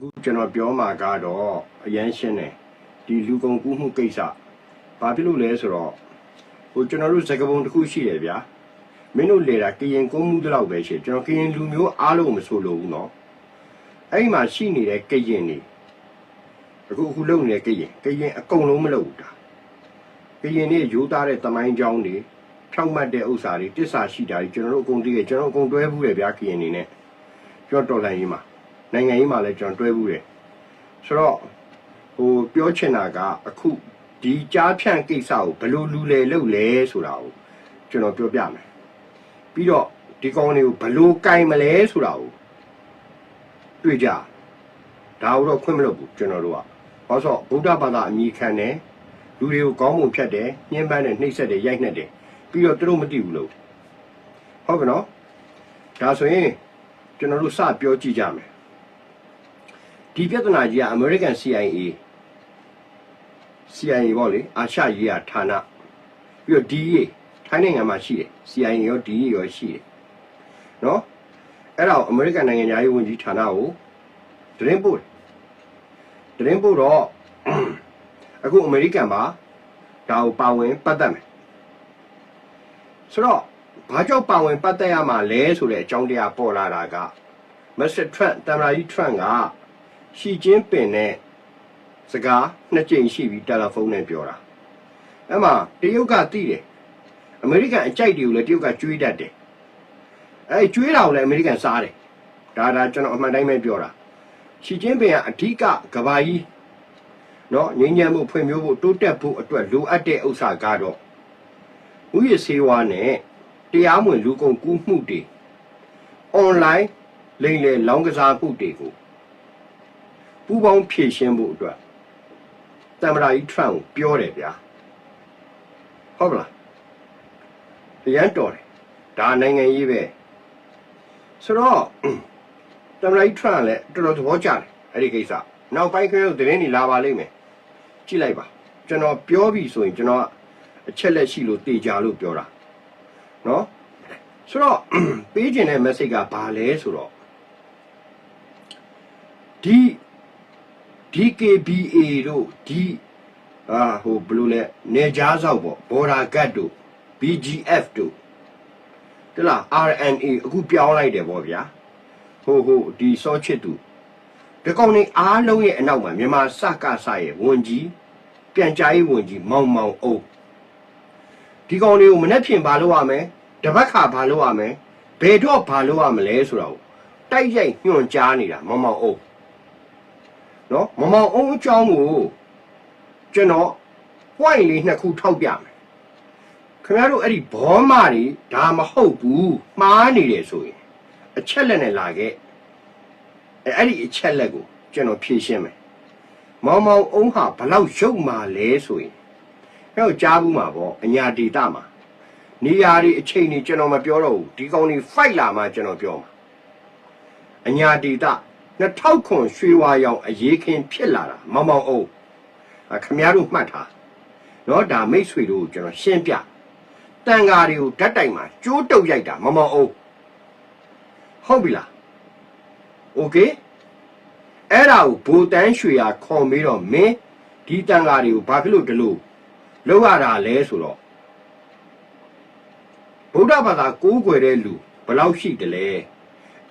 အခုကျွန်တော်ပြောမှာကတော့အရန်ရှင်းတယ်ဒီလူကုန်ကူးမှုကိစ္စဘာဖြစ်လို့လဲဆိုတော့ဟိုကျွန်တော်တို့စကပုံတစ်ခုရှိတယ်ဗျာမင်းတို့လေတာကရင်ကုန်းမှုတလောက်ပဲရှိတယ်ကျွန်တော်ကရင်လူမျိုးအားလုံးမဆိုလို့ဘူးเนาะအဲ့ဒီမှာရှိနေတဲ့ကရင်တွေအခုအခုလုံနေတဲ့ကရင်ကရင်အကုန်လုံးမလုပ်ဘူးဒါကရင်တွေရိုးသားတဲ့တမိုင်းကြောင်းတွေဖြောက်မှတ်တဲ့ဥစ္စာတွေတစ္ဆာရှိတာတွေကျွန်တော်တို့အကုန်သိတယ်ကျွန်တော်အကုန်တွဲဘူးတယ်ဗျာကရင်နေနဲ့ပြောတော်လှန်ရေးမှာ နိုင်ငံရေးမှာလည်းကျွန်တော်တွဲဘူးတယ်ဆိုတော့ဟိုပြောချင်တာကအခုဒီကြားဖြန့်ကိစ္စကိုဘယ်လိုလူလေလုပ်လဲဆိုတာကိုကျွန်တော်ပြောပြမယ်ပြီးတော့ဒီကောင်တွေကိုဘယ်လိုကင်မလဲဆိုတာကိုတွေ့ကြဒါတော့ခွင့်မလုပ်ဘူးကျွန်တော်တို့ကဘာလို့ဆိုဗုဒ္ဓဘာသာအမိခံတယ်လူတွေကိုကောင်းမှုဖြတ်တယ်ညှဉ်းပန်းတယ်နှိပ်စက်တယ်ရိုက်နှက်တယ်ပြီးတော့သူတို့မသိဘူးလို့ဟုတ်ကဲ့နော်ဒါဆိုရင်ကျွန်တော်တို့စပြောကြည့်ကြမယ် ဒီပြဿနာကြီးကအမေရိကန် CIA CIA ပေါ့လေအာရှရေးရာဌာနပြီးတော့ DEA ထိုင်းနိုင်ငံမှာရှိတယ် CIA ရော DEA ရောရှိတယ်နော်အဲ့ဒါကိုအမေရိကန်နိုင်ငံသားရေးဝန်ကြီးဌာနကိုသတင်းပို့တယ်သတင်းပို့တော့အခုအမေရိကန်မှာဒါကိုပါဝင်ပတ်သက်မယ်ဆိုတော့ဘာကြောင့်ပါဝင်ပတ်သက်ရမှာလဲဆိုတဲ့အကြောင်းတရားပေါ်လာတာကမစ္စတာထရန့်တမ်မာကြီးထရန့်က ရှီချင်းပင်နဲ့စကားနှစ်ကြိမ်ရှိပြီးတယ်လီဖုန်းနဲ့ပြောတာအဲ့မှာတရုတ်ကသိတယ်အမေရိကန်အကြိုက်တွေကိုလည်းတရုတ်ကကြွေးတတ်တယ်အဲ့ကြွေးတာကိုလည်းအမေရိကန်စားတယ်ဒါဒါကျွန်တော်အမှန်တိုင်းပဲပြောတာရှီချင်းပင်ကအဓိကကဘာကြီးနော်ငြိမ်းချမ်းမှုဖွံ့ဖြိုးဖို့တိုးတက်ဖို့အတွက်လိုအပ်တဲ့ဥစ္စာကတော့ဥယျာဉ်ဆေးဝါးနဲ့တရားမဝင်လူကုန်ကူးမှုတွေ online လိမ်လည်လောင်းကစားမှုတွေကို ပူပေါင်းဖြည့်ရှင်းဖို့အတွက်တမ္မရာကြီးထရန့်ကိုပြောတယ်ဗျာဟုတ်ပလားတရားတော်တယ်ဒါနိုင်ငံရေးပဲဆိုတော့တမ္မရာကြီးထရန့်လည်းတော်တော်သဘောကျတယ်အဲ့ဒီကိစ္စနောက်ပိုင်းခရုသတင်းတွေလာပါလိမ့်မယ်ကြည့်လိုက်ပါကျွန်တော်ပြောပြီဆိုရင်ကျွန်တော်အချက်လက်ရှိလို့တေချာလို့ပြောတာနော်ဆိုတော့ပေးခြင်းတဲ့ message ကဘာလဲဆိုတော့ဒီ DKBA တို့ဒီအာဟိုဘယ်လိုလဲနေကြားဆောက်ပေါ့ဘော်ဒါကတ်တို့ BGF တို့တလား RNA အခုပြောင်းလိုက်တယ်ပေါ့ဗျာဟိုဟိုဒီစောချစ်သူဒီကောင်နေအားလုံးရဲ့အနောက်မှာမြန်မာစကစရဲ့ဝန်ကြီးပြန်ကြားရေးဝန်ကြီးမောင်မောင်အုပ်ဒီကောင်တွေကိုမနှက်ဖြင်ဘာလုပ်ရမလဲတပတ်ခါဘာလုပ်ရမလဲဘယ်တော့ဘာလုပ်ရမလဲဆိုတာကိုတိုက်ရိုက်ညွှန်ကြားနေတာမောင်မောင်အုပ် နော်မမောင်အောင်အကြောင်းကိုကျွန်တော် point လေးနှစ်ခုထောက်ပြမယ်ခင်ဗျားတို့အဲ့ဒီဘောမတွေဒါမဟုတ်ဘူးမှားနေတယ်ဆိုရင်အချက်လက်နဲ့လာခဲ့အဲ့အဲ့ဒီအချက်လက်ကိုကျွန်တော်ဖြေရှင်းမယ်မောင်မောင်အောင်ဟာဘလောက်ရုပ်မာလဲဆိုရင်အဲ့တော့ကြားဘူးမှာပေါ့အညာဒေတာမှာနေရာတွေအချိန်တွေကျွန်တော်မပြောတော့ဘူးဒီကောင်တွေ fight လာမှကျွန်တော်ပြောမှာအညာဒေတာ 2000ခွန်ရွှေဝါရောင်အရေးခင်ဖြစ်လာတာမောင်မောင်အုပ်အခမည်းတော်မှတ်ထားနော်ဒါမိတ်ဆွေတို့ကိုကျွန်တော်ရှင်းပြတန်ဃာတွေကိုဓာတ်တိုင်မှာကျိုးတုပ်ရိုက်တာမောင်မောင်အုပ်ဟုတ်ပြီလားโอเคအဲ့ဒါကိုဘူတန်းရွှေရခေါ်ပြီးတော့မင်းဒီတန်ဃာတွေကိုဘာဖြစ်လို့ဒီလိုလောက်ရတာလဲဆိုတော့ဗုဒ္ဓဘာသာကိုးကွယ်တဲ့လူဘယ်လောက်ရှိတယ်လဲ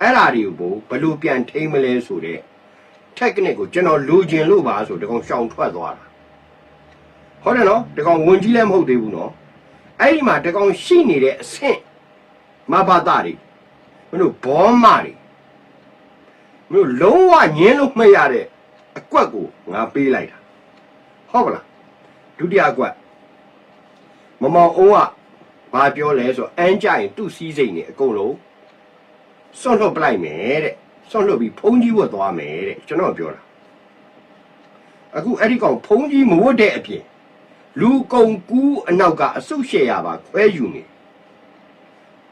အဲ့ဓာတွေကိုဘယ်လိုပြန်ထိမ့်မလဲဆိုတဲ့ technique ကိုကျွန်တော်လိုချင်လို့ပါဆိုတကောင်ရှောင်ထွက်သွားတာဟုတ်တယ်နော်တကောင်ဝင်ကြီးလည်းမဟုတ်သေးဘူးနော်အဲ့ဒီမှာတကောင်ရှိနေတဲ့အဆင့်မဘာတာတွေမင်းတို့ဘောမတွေမင်းတို့လုံးဝညင်းလို့မရတဲ့အကွက်ကိုငါပေးလိုက်တာဟုတ်ကလားဒုတိယအကွက်မမောင်အောင်ကဘာပြောလဲဆိုတော့အန်းကြရင်သူ့စည်းစိမ်နေအကုန်လုံး စွန့်လွတ်ပလိုက်မယ်တဲ့စွန့်လွတ်ပြီးဖုံးကြီးဝတ်သွားမယ်တဲ့ကျွန်တော်ပြောတာအခုအဲ့ဒီကောင်ဖုံးကြီးမဝတ်တဲ့အပြင်လူကုံကူးအနောက်ကအစုရှယ်ရပါခွဲယူနေ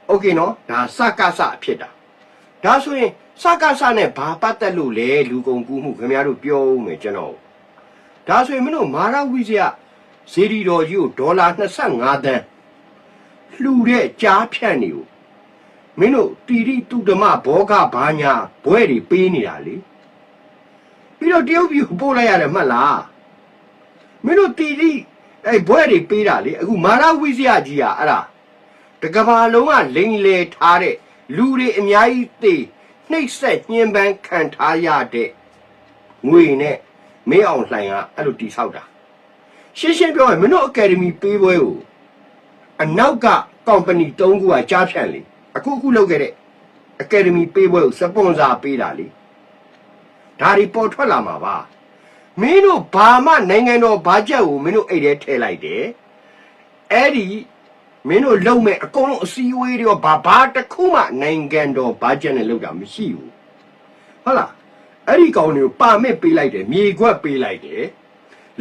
โอเคနော်ဒါစကစအဖြစ်တာဒါဆိုရင်စကစနဲ့ဘာပတ်သက်လို့လဲလူကုံကူးမှုခင်ဗျားတို့ပြောဦးမယ်ကျွန်တော်ဒါဆိုရင်မင်းတို့မာရဝိဇယဇေဒီတော်ကြီးကိုဒေါ်လာ25သန်းလှူတဲ့ကြားဖြန့်နေကို မင်းတို့တီရိတုဓမ္မဘောဂဘာညာဘွဲတွေပေးနေတာလေပြီးတော့တရုတ်ပြည်ကိုပို့လိုက်ရတယ်မှတ်လားမင်းတို့တီတီအဲ့ဘွဲတွေပေးတာလေအခုမာရဝိဇယကြီးอ่ะအဲ့ဒါတကဘာလုံးကလိန်လေထားတဲ့လူတွေအများကြီးသေနှိပ်စက်ညှဉ်းပန်းခံထားရတဲ့ငွေနဲ့မင်းအောင်လှိုင်ကအဲ့လိုတိဆောက်တာရှင်းရှင်းပြောရင်မင်းတို့အကယ်ဒမီပေးပွဲကိုအနောက်ကကောင်ပဏီ၃ခုကကြားဖြန့်လေ အခုအခုလုပ်ခဲ့တဲ့အကယ်ဒမီပေးပွဲကိုစပွန်ဆာပေးတာလေဒါတွေပေါ်ထွက်လာမှာပါမင်းတို့ဘာမှနိုင်ငံတော်ဘာချက်ကိုမင်းတို့အဲ့ထဲထည့်လိုက်တယ်အဲ့ဒီမင်းတို့လုံမဲ့အကုန်လုံးအစည်းအဝေးတွေရောဘာဘာတစ်ခုမှနိုင်ငံတော်ဘာချက်နဲ့လုပ်တာမရှိဘူးဟုတ်လားအဲ့ဒီကောင်တွေကိုပါမစ်ပေးလိုက်တယ်မြေခွက်ပေးလိုက်တယ်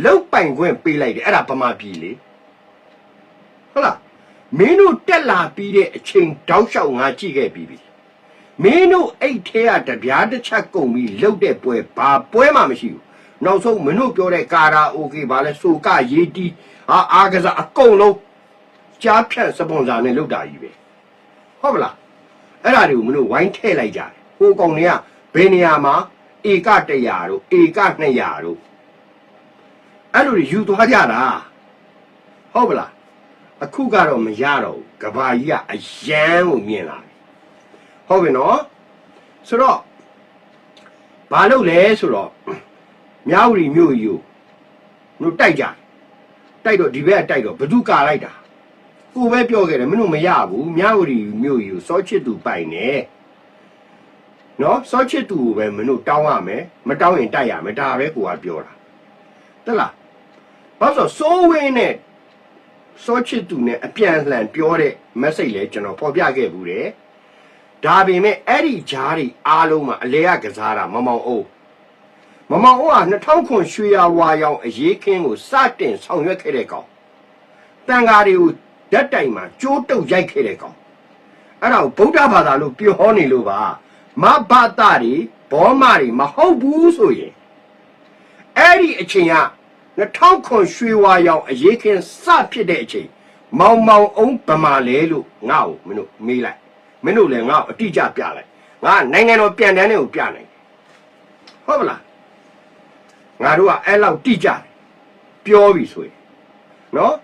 လောက်ပိုင်ခွင့်ပေးလိုက်တယ်အဲ့ဒါဗမာပြည်လေဟုတ်လား မင်းတို့တက်လာပြီးတဲ့အချိန်တောက်လျှောက်ငါကြည့်ခဲ့ပြီးပြီမင်းတို့အိတ်ထဲကတပြားတစ်ချက်ကုန်ပြီးလှုပ်တဲ့ပွဲဘာပွဲမှမရှိဘူးနောက်ဆုံးမင်းတို့ပြောတဲ့ကာရာအိုကေဘာလဲဆိုကရေးတီးဟာအားကစားအကုန်လုံးကြားဖြတ်စပွန်ဆာနဲ့လုပ်တာကြီးပဲဟုတ်မလားအဲ့ဒါတွေကိုမင်းတို့ဝိုင်းထည့်လိုက်ကြတယ်ဟိုကောင်တွေကဘယ်နေရာမှာဧက100တို့ဧက200တို့အဲ့လိုတွေယူသွားကြတာဟုတ်ပလား အခုကတော့မရတော့ဘူးကဘာကြီးကအယမ်းကိုမြင်လာပြီဟုတ်ပြီနော်ဆိုတော့ဘာလုပ်လဲဆိုတော့မြောက်ရီမြို့ကြီးကိုတို့တိုက်ကြတယ်တိုက်တော့ဒီဘက်ကတိုက်တော့ဘသူကာလိုက်တာကိုပဲပြောခဲ့တယ်မင်းတို့မရဘူးမြောက်ရီမြို့ကြီးကိုစောချစ်သူပိုင်နေနော်စောချစ်သူကိုပဲမင်းတို့တောင်းရမယ်မတောင်းရင်တိုက်ရမယ်ဒါပဲကိုကပြောတာတက်လားဘာလို့ဆိုစိုးဝင်းနဲ့ စောချစ်သူနဲ့အပြန်အလှန်ပြောတဲ့ message လဲကျွန်တော်ဖော်ပြခဲ့ဘူးတယ်ဒါပေမဲ့အဲ့ဒီဂျားတွေအားလုံးမှာအလဲရကစားတာမမောင်အိုးမမောင်အိုးက2000ခွန်ရွှေရဝါရောင်အရေးခင်းကိုစတင်ဆောင်ရွက်ခဲ့တဲ့ကောင်တန်ဃာတွေကိုဓာတ်တိုင်မှာကျိုးတုပ်ရိုက်ခဲ့တဲ့ကောင်အဲ့ဒါကိုဗုဒ္ဓဘာသာလို့ပြောနေလို့ပါမဘာတာတွေဘောမတွေမဟုတ်ဘူးဆိုရင်အဲ့ဒီအချိန်က 2000ခွန်ရွှေဝါရောင်အရေးခင်းစဖြစ်တဲ့အချိန်မောင်မောင်အောင်ဗမာလဲလို့ငါ့ကိုမင်းတို့မေးလိုက်မင်းတို့လည်းငါ့ကိုအတိအကျပြလိုက်ငါနိုင်ငံတော်ပြန်တန်းတွေကိုပြနိုင်တယ်ဟုတ်ပလားငါတို့ကအဲ့လောက်တိကျတယ်ပြောပြီဆိုရင်နော်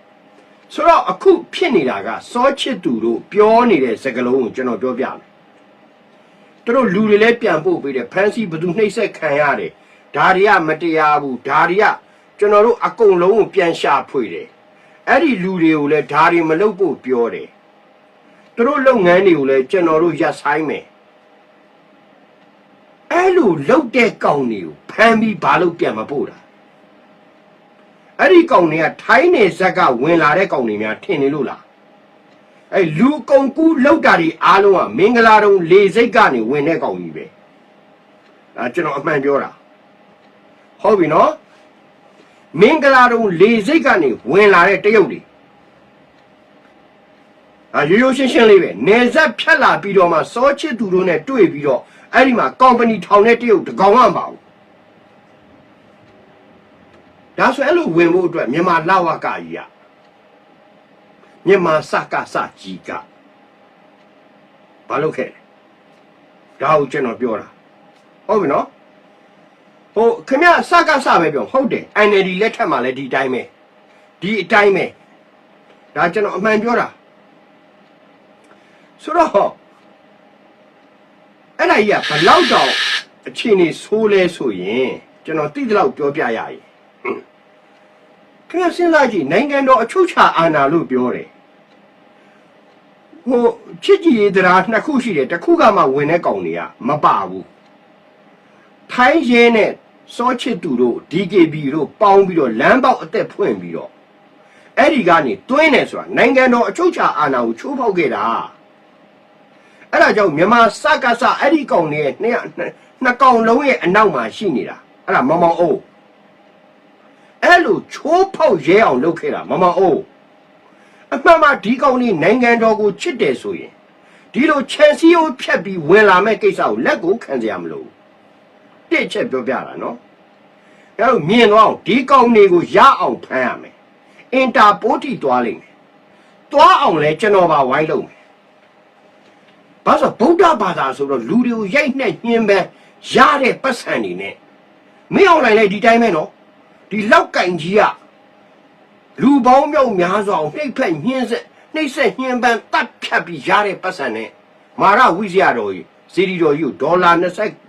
ဆိုတော့အခုဖြစ်နေတာကစောချစ်သူတို့ပြောနေတဲ့စကားလုံးကိုကျွန်တော်ပြောပြမယ်သူတို့လူတွေလည်းပြန်ပို့ပေးတယ်ဖန်စီဘသူနှိမ့်ဆက်ခံရတယ်ဒါတွေကမတရားဘူးဒါတွေက ကျွန်တော်တို့အကုန်လုံးကိုပြန်ရှာဖွေတယ်အဲ့ဒီလူတွေကိုလည်းဒါတွေမလုပ်ဖို့ပြောတယ်သူတို့လုပ်ငန်းတွေကိုလည်းကျွန်တော်တို့ရပ်ဆိုင်မယ်အဲ့လိုလုပ်တဲ့ကောင်တွေကိုဖမ်းပြီးဘာလို့ပြန်မပို့တာအဲ့ဒီကောင်တွေကထိုင်းနေဇက်ကဝင်လာတဲ့ကောင်တွေများထင်နေလို့လားအဲ့လူကုန်ကူးလောက်တာတွေအားလုံးကမင်္ဂလာတုံလေစိတ်ကနေဝင်တဲ့ကောင်ကြီးပဲအဲကျွန်တော်အမှန်ပြောတာဟုတ်ပြီနော် မင်္ဂလာတုံလေစိတ်ကနေဝင်လာတဲ့တရုတ်တွေအာရိုးရိုးရှင်းရှင်းလေးပဲနေဆက်ဖြတ်လာပြီးတော့မှစောချစ်သူတို့နဲ့တွေ့ပြီးတော့အဲ့ဒီမှာကော်ပဏီထောင်တဲ့တရုတ်တကောင်မှမပါဘူးဒါဆိုအဲ့လိုဝင်ဖို့အတွက်မြန်မာလာဝကကြီးကမြန်မာစကစကြီးကဘာလုပ်ခဲ့လဲဒါကိုကျွန်တော်ပြောတာဟုတ်ပြီနော် ဟိုခင်ဗျစကစပဲပြောဟုတ်တယ် NLD လက်ထက်မှာလည်းဒီအတိုင်းပဲဒီအတိုင်းပဲဒါကျွန်တော်အမှန်ပြောတာဆိုတော့အဲ့ဒါကြီးကဘလောက်တောင်အခြေအနေဆိုးလဲဆိုရင်ကျွန်တော်သိသလောက်ပြောပြရရင်ခင်ဗျစဉ်းစားကြည့်နိုင်ငံတော်အချုပ်ချာအာဏာလို့ပြောတယ်ဟိုချစ်ကြည်ရေးတရားနှစ်ခုရှိတယ်တစ်ခုကမှဝင်တဲ့ကောင်တွေကမပါဘူးထိုင်းရဲနဲ့ စောချစ်သူတို့ DKB တို့ပေါင်းပြီးတော့လမ်းပေါက်အသက်ဖွင့်ပြီးတော့အဲ့ဒီကနေတွင်းတယ်ဆိုတာနိုင်ငံတော်အချုပ်ချာအာဏာကိုချိုးဖောက်ခဲ့တာအဲ့ဒါကြောင့်မြန်မာစကားစအဲ့ဒီကောင်တွေနှစ်နှစ်ကောင်လုံးရဲ့အနောက်မှာရှိနေတာအဲ့ဒါမောင်မောင်အိုးအဲ့လိုချိုးဖောက်ရဲအောင်လုပ်ခဲ့တာမောင်မောင်အိုးအမှန်မှဒီကောင်ကြီးနိုင်ငံတော်ကိုချစ်တယ်ဆိုရင်ဒီလိုချန်စီယိုဖြတ်ပြီးဝင်လာမဲ့ကိစ္စကိုလက်ကိုခံစရာမလို တစ်ချက်ပြောပြတာနော်အဲ့တော့မြင်တော့ဒီကောင်တွေကိုရအောင်ဖမ်းရမယ်အင်တာပိုးတီသွားလိမ့်မယ်သွားအောင်လဲကျွန်တော်ပါဝိုင်းလုပ်မယ်ဘာလို့ဗုဒ္ဓဘာသာဆိုတော့လူတွေကိုရိုက်နှက်ညှင်းပန်းရတဲ့ပတ်စံတွေနဲ့မင်းအောင်လိုက်လိုက်ဒီတိုင်းပဲနော်ဒီလောက်ကင်ကြီးကလူပေါင်းမြောက်များစွာကိုနှိပ်ဖက်ညှင်းဆက်နှိပ်ဆက်ညှင်းပန်းတတ်ဖြတ်ပြီးရတဲ့ပတ်စံနဲ့မာရဝိဇ္ဇာတော်ကြီးစီရီတော်ကြီးကိုဒေါ်လာ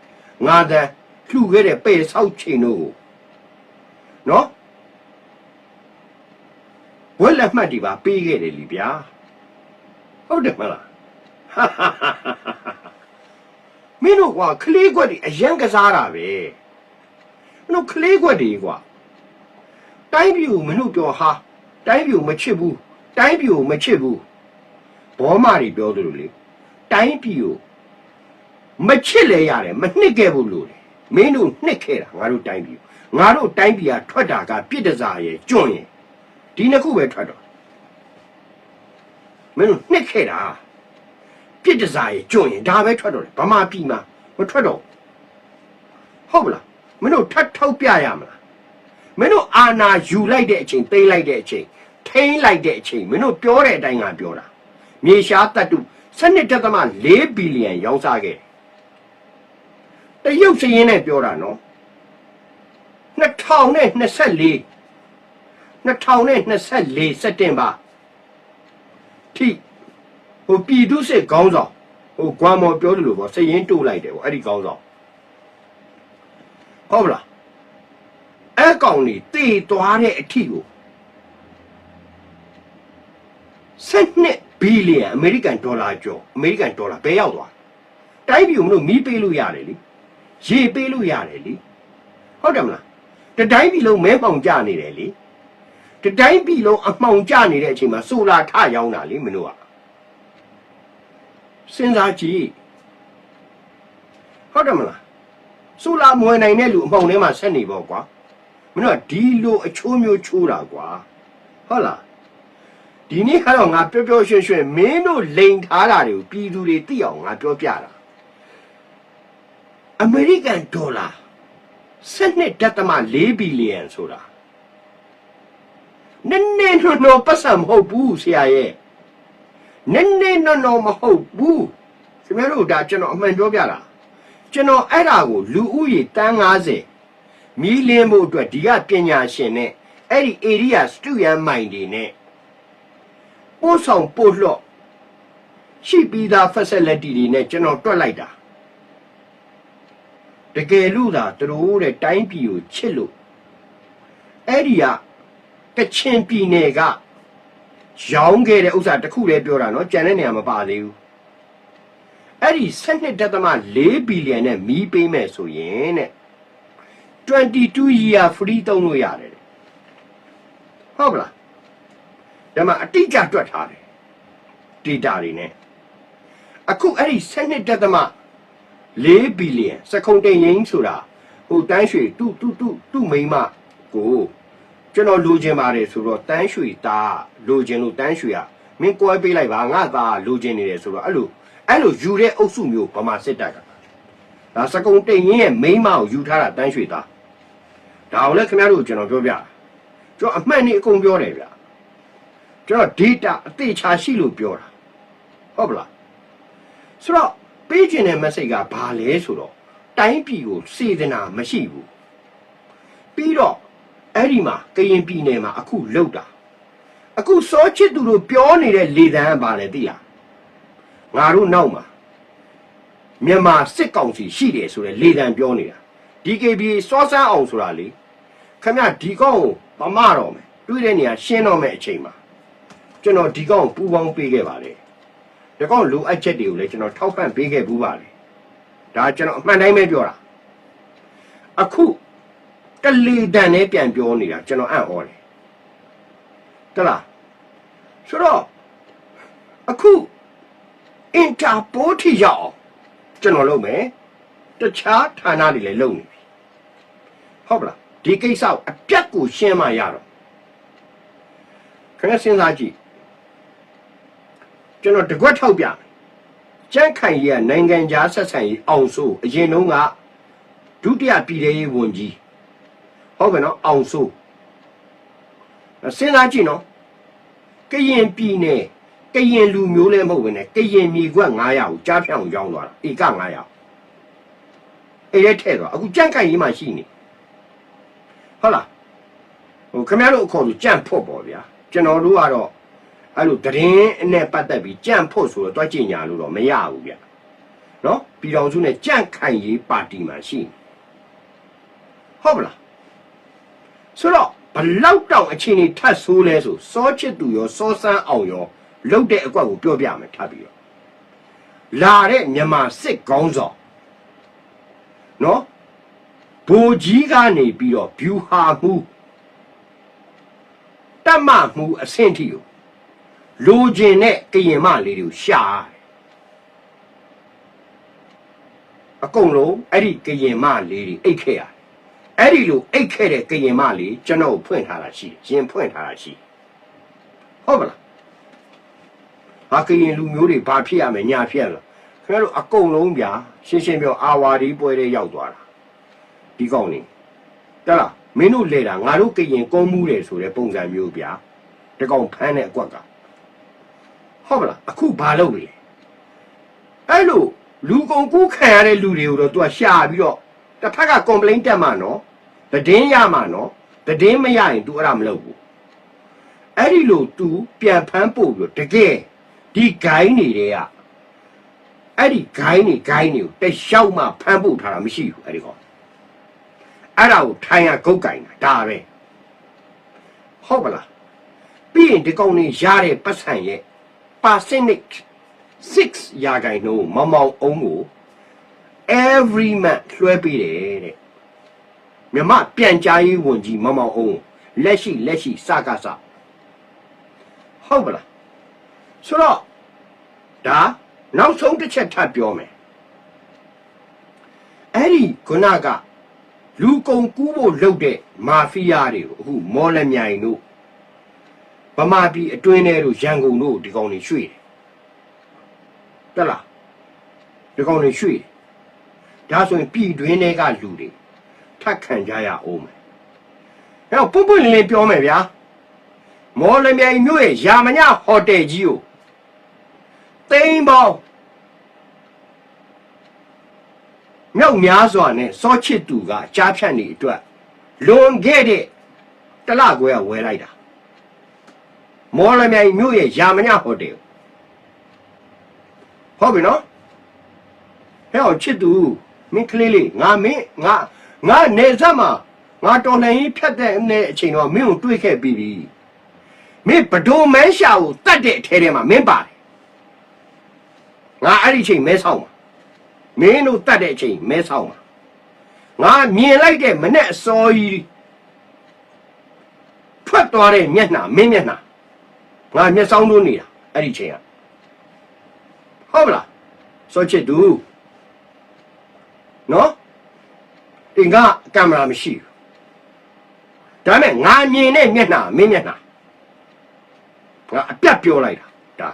25သန်း လှူခဲ့တဲ့ပဲဆောက်ချိန်တို့ကိုနော်ဝက်လက်မှတ်ဒီပါပေးခဲ့တယ်လीဗျာဟုတ်တယ်မလားမင်းတို့ကွာကလေးကွက်တွေအရန်ကစားတာပဲမင်းတို့ကလေးကွက်တွေကွာတိုင်းပြည်ကိုမင်းတို့ပြောဟာတိုင်းပြည်ကိုမချစ်ဘူးတိုင်းပြည်ကိုမချစ်ဘူးဘောမတွေပြောသလိုလေတိုင်းပြည်ကိုမချစ်လဲရတယ်မနှစ်ခဲ့ဘူးလို့လေ မင်းတို့နှစ်ခဲ့တာငါတို့တိုင်းပြည်ကိုငါတို့တိုင်းပြည်ကထွက်တာကပြစ်ဒစားရဲ့ကျွန့်ရဲ့ဒီနှစ်ခုပဲထွက်တော့မင်းတို့နှစ်ခဲ့တာပြစ်ဒစားရဲ့ကျွန့်ရင်ဒါပဲထွက်တော့တယ်ဗမာပြည်မှာမထွက်တော့ဘူးဟုတ်မလားမင်းတို့ထပ်ထောက်ပြရမလားမင်းတို့အာနာယူလိုက်တဲ့အချိန်သိမ်းလိုက်တဲ့အချိန်ထိန်းလိုက်တဲ့အချိန်မင်းတို့ပြောတဲ့အတိုင်းကပြောတာမြေရှားတတ်တု7.4ဘီလီယံရောင်းစားခဲ့ တယ်တရုတ်စရင်းနဲ့ပြောတာနော်2024 2024စက်တင်ဘာထိဟိုပြည်သူစစ်ခေါင်းဆောင်ဟိုကွာမော်ပြောတယ်လို့ပေါ့စည်ရင်တိုးလိုက်တယ်ပေါ့အဲ့ဒီခေါင်းဆောင်ဟုတ်ပလားအဲ့ကောင်นี่တည်သွားတဲ့အထီကို12ဘီလီယံအမေရိကန်ဒေါ်လာကျော်အမေရိကန်ဒေါ်လာဘယ်ရောက်သွားတိုင်းပြည်ကိုမလို့မီးပေးလို့ရတယ်လေ ရေပေးလို့ရတယ်လေဟုတ်တယ်မလားတတိုင်းပြည်လုံးမဲပေါင်ကြနေတယ်လေတတိုင်းပြည်လုံးအမှောင်ကြနေတဲ့အချိန်မှာဆိုလာထရောင်းတာလေမင်းတို့ကစဉ်းစားကြည့်ဟုတ်တယ်မလားစူလာမွေနိုင်တဲ့လူအမှောင်ထဲမှာဆက်နေပေါ့ကွာမင်းတို့ကဒီလိုအချိုးမျိုးချိုးတာကွာဟုတ်လားဒီနေ့ကတော့ငါပြောပြောရွှင်ရွှင်မင်းတို့လိန်ထားတာတွေကိုပြည်သူတွေသိအောင်ငါပြောပြတာ အမေရိကန်ဒေါ်လာ12.4ဘီလီယံဆိုတာနည်းနည်းနှနှပတ်စံမဟုတ်ဘူးဆရာရဲ့နည်းနည်းနော်နော်မဟုတ်ဘူးခင်ဗျားတို့ဒါကျွန်တော်အမှန်ပြောပြတာကျွန်တော်အဲ့ဒါကိုလူဦးရေတန်း90မီလင်းဖို့အတွက်ဒီကပညာရှင်နဲ့အဲ့ဒီ area စတူရန်မိုင်တွေနဲ့ပို့ဆောင်ပို့လှော့ရှိပြီးသား facility တွေနဲ့ကျွန်တော်တွက်လိုက်တာ တကယ်လို့သာသူတို့တဲ့တိုင်းပြည်ကိုချစ်လို့အဲ့ဒီကကချင်ပြည်နယ်ကရောင်းခဲ့တဲ့ဥစ္စာတစ်ခုလည်းပြောတာနော်ကြံတဲ့နေရာမပါသေးဘူးအဲ့ဒီ12.4ဘီလီယံနဲ့မီးပေးမယ်ဆိုရင်တဲ့22 year free သုံးလို့ရတယ်တဲ့ဟုတ်ကလားဒါမှအတိအကျတွက်ထားတယ် data တွေနဲ့အခုအဲ့ဒီ 12.4ဘီလီယံစကုံတိန်ရင်းဆိုတာဟိုတန်းရွှေတူတူတူတူမိန်းမကိုကျွန်တော်လိုချင်ပါတယ်ဆိုတော့တန်းရွှေသားလိုချင်လို့တန်းရွှေကမင်းကွဲပေးလိုက်ပါငါသားလိုချင်နေတယ်ဆိုတော့အဲ့လိုအဲ့လိုယူတဲ့အုပ်စုမျိုးဗမာစစ်တပ်ကဒါစကုံတိန်ရင်ရဲ့မိန်းမကိုယူထားတာတန်းရွှေသားဒါအောင်လည်းခင်ဗျားတို့ကိုကျွန်တော်ပြောပြတာကျွန်တော်အမှန်နဲ့အကုန်ပြောတယ်ဗျကျွန်တော် data အသေးချာရှိလို့ပြောတာဟုတ်ပလားဆိုတော့ ပေးခြင်းတဲ့ message ကဘာလဲဆိုတော့တိုင်းပြည်ကိုစေတနာမရှိဘူးပြီးတော့အဲ့ဒီမှာကရင်ပြည်နယ်မှာအခုလောက်တာအခုစောချစ်သူတို့ပြောနေတဲ့လေတန်းကပါလေသိလားငါတို့နောက်မှာမြန်မာစစ်ကောင်စီရှိတယ်ဆိုတဲ့လေတန်းပြောနေတာ DKB စောစမ်းအောင်ဆိုတာလေခမရဒီကောင်ကိုပမတော့မယ်တွေ့တဲ့နေရာရှင်းတော့မယ်အချိန်မှာကျွန်တော်ဒီကောင်ကိုပူပေါင်းပေးခဲ့ပါတယ် ဒီကောင်လိုအပ်ချက်တွေကိုလည်းကျွန်တော်ထောက်ပံ့ပေးခဲ့ဘူးပါတယ်ဒါကျွန်တော်အမှန်တိုင်းပဲပြောတာအခုတလီတန်နဲ့ပြန်ပြောနေတာကျွန်တော်အံ့ဩတယ်တလားဆိုတော့အခုအင်တာပိုထိရောက်အောင်ကျွန်တော်လုပ်မယ်တခြားဌာနတွေလည်းလုပ်နေပြီဟုတ်ပလားဒီကိစ္စကိုအပြတ်ကိုရှင်းမှရတော့ခင်ဗျစဉ်းစားကြည့် ကျွန်တော်တကွက်ထောက်ပြမယ်ကြန့်ခိုင်ကြီးကနိုင်ငံခြားဆက်ဆံရေးအောင်ဆိုးအရင်တုန်းကဒုတိယပြည်ထောင်ရေးဝန်ကြီးဟုတ်ကဲ့နော်အောင်စိုးစဉ်းစားကြည့်နော်ကရင်ပြည်နယ်ကရင်လူမျိုးလည်းမဟုတ်ဘူးနဲ့ကရင်မြေခွက်900ကိုကြားဖြန့်အောင်ရောင်းသွားတာဧက900အဲ့ဒါထဲ့သွားအခုကြန့်ကြိုင်ရေးမှရှိနေဟုတ်လားဟိုခင်ဗျားတို့အခေါ်ဆိုကြန့်ဖို့ပေါ့ဗျာကျွန်တော်တို့ကတော့ အဲ့လိုသတင်းအနဲ့ပတ်သက်ပြီးကြန့်ဖို့ဆိုတော့တွက်ကြင်ညာလို့တော့မရဘူးဗျနော်ပြည်တော်စုနဲ့ကြန့်ခိုင်ရေးပါတီမှာရှိနေဟုတ်ပလားဆိုတော့ဘလောက်တောင်အချိန်ကြီးထတ်ဆိုးလဲဆိုစောချစ်သူရောစောစမ်းအောင်ရောလုတ်တဲ့အကွက်ကိုပြောပြမယ်ထပ်ပြီးတော့လာတဲ့မြန်မာစစ်ကောင်းဆောင်နော်ဘူကြီးကနေပြီးတော့ဗျူဟာမှုတတ်မှမှုအဆင့်ထိကို လိုချင်တဲ့ကရင်မလေးတွေကိုရှာရတယ်အကုန်လုံးအဲ့ဒီကရင်မလေးတွေအိတ်ခဲ့ရတယ်အဲ့ဒီလိုအိတ်ခဲ့တဲ့ကရင်မလေးကျွန်တော်ကိုဖွင့်ထားတာရှိတယ်ရင်ဖွင့်ထားတာရှိတယ်ဟုတ်ပါလားဟာကရင်လူမျိုးတွေဘာဖြစ်ရမလဲညာဖြစ်ရလားခင်ဗျားတို့အကုန်လုံးဗျာရှင်းရှင်းပြောအာဝါဒီပွဲတွေရောက်သွားတာဒီကောင်နေတက်လားမင်းတို့လေတာငါတို့ကရင်ကုန်းမှုတယ်ဆိုတဲ့ပုံစံမျိုးဗျာတကောင်ဖမ်းတဲ့အကွက်က ဟုတ်ပါလားအခုဘာလုပ်လဲအဲ့လိုလူကုန်ကူးခံရတဲ့လူတွေကိုတော့ तू ရှာပြီးတော့တစ်ဖက်က complaint တက်မှာနော်သတင်းရမှာနော်သတင်းမရရင် तू အဲ့ဒါမလုပ်ဘူးအဲ့ဒီလို तू ပြန်ဖမ်းပို့ပြီးတော့တကယ်ဒီဂိုင်းနေတဲ့ကအဲ့ဒီဂိုင်းနေဂိုင်းနေကိုတလျှောက်မှဖမ်းပို့ထားတာမရှိဘူးအဲ့ဒီကောင်အဲ့ဒါကိုထိုင်ရဂုတ်ကင်တာဒါပဲဟုတ်ပါလားပြီးရင်ဒီကောင်နေရတဲ့ပတ်စံရဲ့ percentage 6ရာခိုင်နှုန်းမမောင်အောင်ကို every month လွှဲပေးတယ်တဲ့မြမပြန်ကြားရေးဝန်ကြီးမမောင်အောင်လက်ရှိလက်ရှိစကားစဟုတ်ပါလားဆိုတော့ဒါနောက်ဆုံးတစ်ချက်ထပ်ပြောမယ်အဲ့ဒီခုနကလူကုန်ကူးဖို့လုပ်တဲ့မာဖီးယားတွေကိုအခုမော်လမြိုင်တို့ ဗမာပြည်အတွင်းထဲတို့ရန်ကုန်တို့ဒီကောင်တွေရွှေ့တယ်တက်လားဒီကောင်တွေရွှေ့တယ်ဒါဆိုရင်ပြည်တွင်းထဲကလူတွေထပ်ခံကြရအောင်မယ်အဲ့တော့ပုပ်ပွင့်လင်းလင်းပြောမယ်ဗျာမော်လမြိုင်မြို့ရဲ့ယာမညဟိုတယ်ကြီးကိုသိန်းပေါင်းမြောက်များစွာနဲ့စောချစ်သူကကြားဖြတ်နေအတွက်လွန်ခဲ့တဲ့တလခွဲကဝယ်လိုက်တာ မော်လမြိုင်မြို့ရဲ့ယာမညဟိုတယ်ကိုဟုတ်ပြီနော်ဟဲ့အောင်ချစ်သူမင်းကလေးလေးငါမင်းငါငါနေစမ်းမှာငါတော်လှန်ရေးဖြတ်တဲ့အချိန်တော့မင်းကိုတွေးခဲ့ပြီးပြီမင်းဘဒိုမန်းရှာကိုတတ်တဲ့အထဲထဲမှာမင်းပါတယ်ငါအဲ့ဒီအချိန်မဲဆောင်ပါမင်းတို့တတ်တဲ့အချိန်မဲဆောင်ပါငါမြင်လိုက်တဲ့မနဲ့အစောကြီးထွက်သွားတဲ့မျက်နှာမင်းမျက်နှာ ငါမျက်စောင်းလို့နေတာအဲ့ဒီအချိန်ကဟုတ်ပလားစောချစ်သူနော်အင်္ဂကင်မရာမရှိဘူးဒါနဲ့ငါမြင်တဲ့မျက်နှာမင်းမျက်နှာငါအပြတ်ပြောလိုက်တာဒါ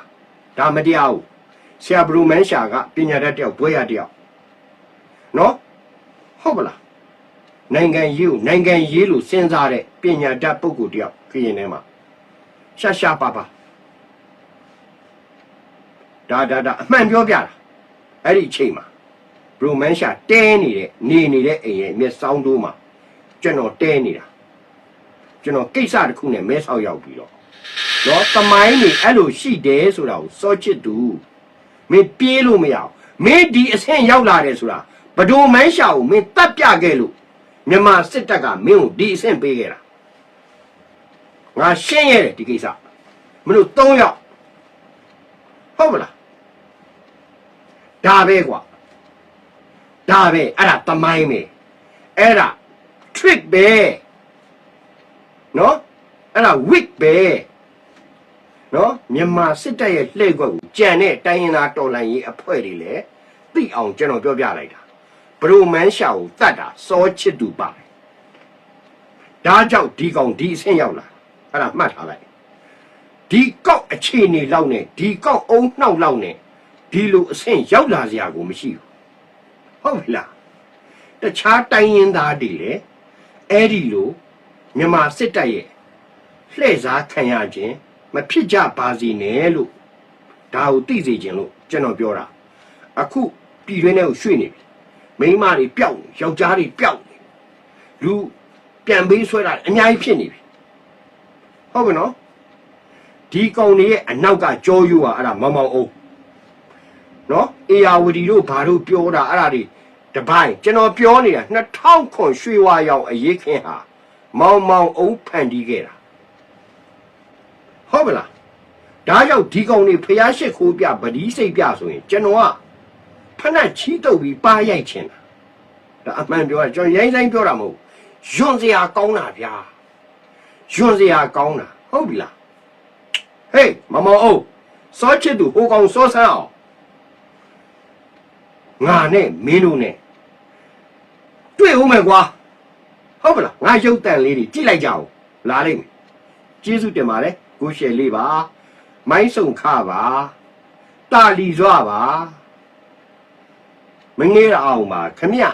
ဒါမတရားဘူးဆရာဘရူမန်ရှာကပညာတတ်တယောက်ဘွဲရတယောက်နော်ဟုတ်ပလားနိုင်ငံရေးကိုနိုင်ငံရေးလို့စဉ်းစားတဲ့ပညာတတ်ပုဂ္ဂိုလ်တယောက်ခရင်ထဲမှာ ရှာရှာပါပါဒါဒါဒါအမှန်ပြောပြတာအဲ့ဒီအချိန်မှာဘရူမန်ရှာတဲနေတဲ့နေနေတဲ့အိမ်ရဲ့မျက်စောင်းတိုးမှာကျွန်တော်တဲနေတာကျွန်တော်ကိစ္စတစ်ခုနဲ့မဲဆောက်ရောက်ပြီးတော့တော့တမိုင်းနေအဲ့လိုရှိတယ်ဆိုတာကိုစောချစ်သူမင်းပြေးလို့မရအောင်မင်းဒီအဆင့်ရောက်လာတယ်ဆိုတာဘဒိုမန်းရှာကိုမင်းတတ်ပြခဲ့လို့မြန်မာစစ်တပ်ကမင်းကိုဒီအဆင့်ပေးခဲ့တာ ငါရှင်းရတယ်ဒီကိစ္စမင်းတို့၃ယောက်ဟုတ်မလားဒါပဲကွာဒါပဲအဲ့ဒါတမိုင်းပဲအဲ့ဒါ trick ပဲနော်အဲ့ဒါ wig ပဲနော်မြန်မာစစ်တပ်ရဲ့လှည့်ကွက်ကိုကြံတဲ့တိုင်းရင်းသားတော်လှန်ရေးအဖွဲ့တွေလည်းသိအောင်ကျွန်တော်ပြောပြလိုက်တာဘရိုမန်ရှာကိုတတ်တာစောချစ်သူပါတယ်ဒါကြောင့်ဒီကောင်ဒီအဆင့်ရောက်လာ အဲ့ဒါမှတ်ထားလိုက်ဒီကောက်အခြေအနေလောက်နဲ့ဒီကောက်အုံနှောက်လောက်နဲ့ဒီလိုအဆင့်ရောက်လာစရာကိုမရှိဘူးဟုတ်ပြီလားတခြားတိုင်းရင်းသားတွေလည်းအဲ့ဒီလိုမြန်မာစစ်တပ်ရဲ့လှည့်စားခံရခြင်းမဖြစ်ကြပါစေနဲ့လို့ဒါကိုသိစေခြင်းလို့ကျွန်တော်ပြောတာအခုပြည်တွင်းထဲကိုရွှေ့နေပြီမိန်းမတွေပျောက်နေယောက်ျားတွေပျောက်နေလူပြန်ပေးဆွဲတာအများကြီးဖြစ်နေပြီ ဟုတ်ပြီနော်ဒီကောင်တွေရဲ့အနောက်ကကြောယူอ่ะအဲ့ဒါမောင်မောင်အောင်နော်အေယာဝတီတို့ဘာတို့ပြောတာအဲ့ဒါတွေတပိုင်းကျွန်တော်ပြောနေတာ2000ခွန်ရွှေဝါရောင်အရေးခင်ဟာမောင်မောင်အောင်ဖန်တီးခဲ့တာဟုတ်ပြီလားဒါကြောင့်ဒီကောင်တွေဖျားရှိခိုးပြဗတိစိတ်ပြဆိုရင်ကျွန်တော်ကဖဏတ်ချီးတုပ်ပြီးပါရိုက်ချင်တာဒါအမှန်ပြောတာကျွန်တော်ရိုင်းဆိုင်ပြောတာမဟုတ်ဘူးယွန်စရာကောင်းတာဗျာ ယွန်စရာကောင်းတာဟုတ်ပြီလားဟေးမမောင်အောင်စောချစ်သူဟိုကောင်စောဆန်းအောင်ငါနဲ့မင်းတို့နဲ့တွေ့ဦးမယ်ကွာဟုတ်ပါလားငါရုပ်တန်လေးတွေကြည့်လိုက်ကြအောင်လာလိမ့်မယ်ကျေးဇူးတင်ပါတယ်ကိုရှယ်လေးပါ မိုင်းဆုံခပါတာလီစွာပါမငေးရအောင်ပါခမရ